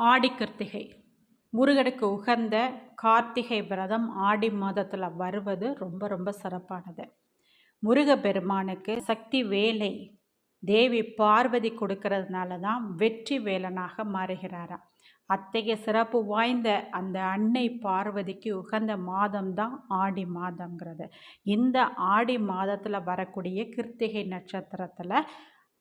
ஆடிக்கிருத்திகை முருகனுக்கு உகந்த கார்த்திகை விரதம் ஆடி மாதத்தில் வருவது ரொம்ப ரொம்ப சிறப்பானது. முருக பெருமானுக்கு சக்தி வேலை. தேவி பார்வதி கொடுக்கறதுனால தான் வெற்றி வேலனாக மாறுகிறாராம். அத்தகைய சிறப்பு வாய்ந்த அந்த அன்னை பார்வதிக்கு உகந்த மாதம்தான் ஆடி மாதங்கிறது இந்த ஆடி மாதத்தில் வரக்கூடிய கிருத்திகை நட்சத்திரத்தில்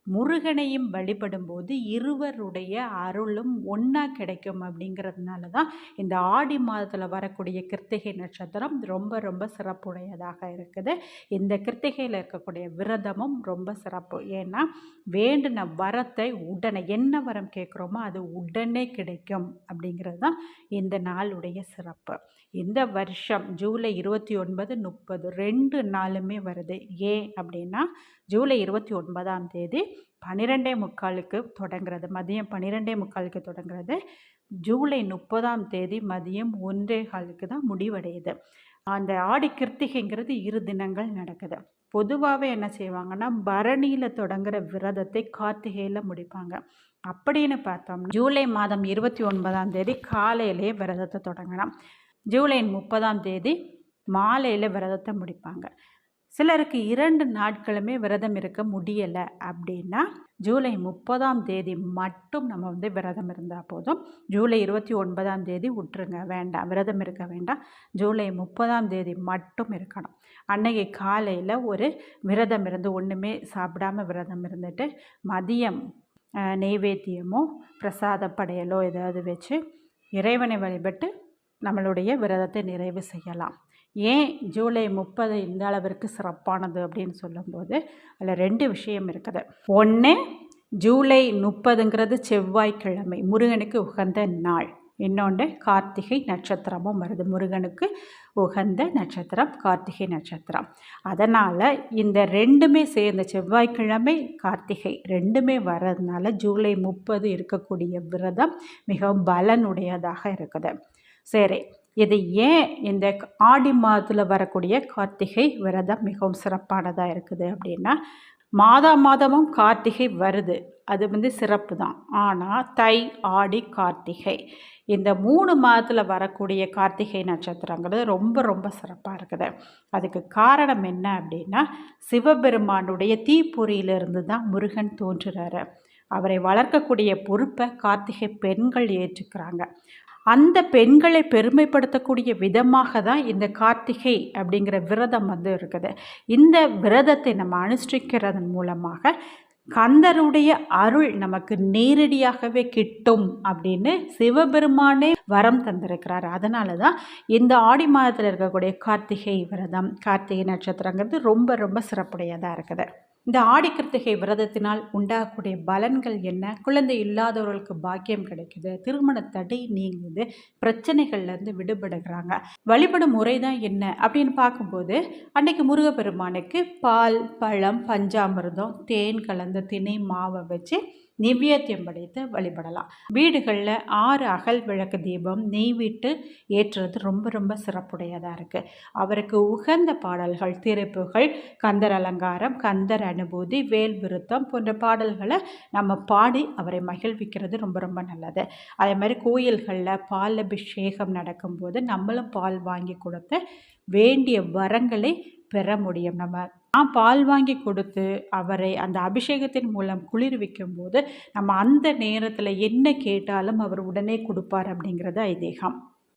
முருகனையும் வழிபடும்போது இருவருடைய அருளும் ஒன்றா கிடைக்கும் அப்படிங்கிறதுனால தான் இந்த ஆடி மாதத்தில் வரக்கூடிய கிருத்திகை நட்சத்திரம் ரொம்ப ரொம்ப சிறப்புடையதாக இருக்குது. இந்த கிருத்திகையில் இருக்கக்கூடிய விரதமும் ரொம்ப சிறப்பு. ஏன்னா வேண்டின வரத்தை உடனே என்ன வரம் கேட்குறோமோ அது உடனே கிடைக்கும் அப்படிங்கிறது தான் இந்த நாளுடைய சிறப்பு. இந்த வருஷம் ஜூலை இருபத்தி ஒன்பது முப்பது ரெண்டு நாளுமே வருது. ஏன் அப்படின்னா ஜூலை இருபத்தி ஒன்பதாம் தேதி பன்னிரெண்டே முக்காலுக்கு தொடங்குறது மதியம் பன்னிரெண்டே முக்காலுக்கு தொடங்குறது. ஜூலை முப்பதாம் தேதி மதியம் ஒன்றே காலுக்கு தான் முடிவடையுது. அந்த ஆடி கிருத்திகைங்கிறது இரு தினங்கள் நடக்குது. பொதுவாகவே என்ன செய்வாங்கன்னா பரணியில் தொடங்குற விரதத்தை கார்த்திகையில் முடிப்பாங்க. அப்படின்னு பார்த்தோம்னா ஜூலை மாதம் இருபத்தி ஒன்பதாம் தேதி காலையிலேயே விரதத்தை தொடங்கலாம். ஜூலை முப்பதாம் தேதி மாலையில் விரதத்தை முடிப்பாங்க. சிலருக்கு இரண்டு நாட்களுமே விரதம் இருக்க முடியலை அப்படின்னா ஜூலை முப்பதாம் தேதி மட்டும் நம்ம வந்து விரதம் இருந்தால் போதும். ஜூலை இருபத்தி ஒன்பதாம் தேதி விட்டுருங்க வேண்டாம் விரதம் இருக்க வேண்டாம். ஜூலை முப்பதாம் தேதி மட்டும் இருக்கணும். அன்னைக்கு காலையில் ஒரு விரதம் இருந்து ஒன்றுமே சாப்பிடாம விரதம் இருந்துட்டு மதியம் நெய்வேத்தியமோ பிரசாத படையலோ ஏதாவது வச்சு இறைவனை வழிபட்டு நம்மளுடைய விரதத்தை நிறைவு செய்யலாம். ஏன் ஜூலை முப்பது இந்த அளவிற்கு சிறப்பானது அப்படின்னு சொல்லும்போது அதில் ரெண்டு விஷயம் இருக்குது. ஒன்று ஜூலை முப்பதுங்கிறது செவ்வாய்க்கிழமை முருகனுக்கு உகந்த நாள். இன்னொன்று கார்த்திகை நட்சத்திரமும் வருது. முருகனுக்கு உகந்த நட்சத்திரம் கார்த்திகை நட்சத்திரம். அதனால் இந்த ரெண்டுமே சேர்ந்த செவ்வாய்க்கிழமை கார்த்திகை ரெண்டுமே வர்றதுனால ஜூலை முப்பது இருக்கக்கூடிய விரதம் மிகவும் பலனுடையதாக இருக்குது. சரி இது ஏன் இந்த ஆடி மாதத்தில் வரக்கூடிய கார்த்திகை விரதம் மிகவும் சிறப்பானதாக இருக்குது அப்படின்னா மாதா மாதமும் கார்த்திகை வருது. அது வந்து சிறப்பு தான். ஆனால் தை ஆடி கார்த்திகை. இந்த மூணு மாதத்தில் வரக்கூடிய கார்த்திகை நட்சத்திரங்கிறது ரொம்ப ரொம்ப சிறப்பாக இருக்குது. அதுக்கு காரணம் என்ன அப்படின்னா சிவபெருமானுடைய தீப்பொறியிலிருந்து தான் முருகன் தோன்றுறாரு. அவரை வளர்க்கக்கூடிய பொறுப்பை கார்த்திகை பெண்கள் ஏற்றுக்கிறாங்க. அந்த பெண்களை பெருமைப்படுத்தக்கூடிய விதமாக தான் இந்த கார்த்திகை அப்படிங்கிற விரதம் வந்து இருக்குது. இந்த விரதத்தை நம்ம அனுஷ்டிக்கிறதன் மூலமாக கந்தருடைய அருள் நமக்கு நேரடியாகவே கிட்டும் அப்படின்னு சிவபெருமானே வரம் தந்திருக்கிறார். அதனால தான் இந்த ஆடி மாதத்தில் இருக்கக்கூடிய கார்த்திகை விரதம் கார்த்திகை நட்சத்திரங்கிறது ரொம்ப ரொம்ப சிறப்புடையதாக இருக்குது. இந்த ஆடிக்கிருத்திகை விரதத்தினால் உண்டாகக்கூடிய பலன்கள் என்ன? குழந்தை இல்லாதவர்களுக்கு பாக்கியம் கிடைக்குது திருமண தடை நீங்குது பிரச்சனைகள்லேருந்து விடுபடுகிறாங்க. வழிபடும் முறை தான் என்ன அப்படின்னு பார்க்கும்போது அன்னைக்கு முருகப்பெருமானுக்கு பால் பழம் பஞ்சாமிர்தம் தேன் கலந்த திணை மாவை வச்சு நிவேத்தியம் படைத்து வழிபடலாம். வீடுகளில் ஆறு அகல் விளக்கு தீபம் நெய் விட்டு ஏற்றுறது ரொம்ப ரொம்ப சிறப்புடையதாக இருக்குது அவருக்கு உகந்த பாடல்கள் திருப்புகள் கந்தர் அலங்காரம் கந்தர் அனுபூதி வேல் விருத்தம் போன்ற பாடல்களை நம்ம பாடி அவரை மகிழ்விக்கிறது ரொம்ப ரொம்ப நல்லது. அதே மாதிரி கோயில்களில் பால் அபிஷேகம் நடக்கும்போது நம்மளும் பால் வாங்கி கொடுத்து வேண்டிய வரங்களை பெற முடியும். நம்ம நான் பால் வாங்கி கொடுத்து அவரை அந்த அபிஷேகத்தின் மூலம் குளிர்விக்கும் போது நம்ம அந்த நேரத்தில் என்ன கேட்டாலும் அவர் உடனே கொடுப்பார் அப்படிங்கிறது ஐதீகம்.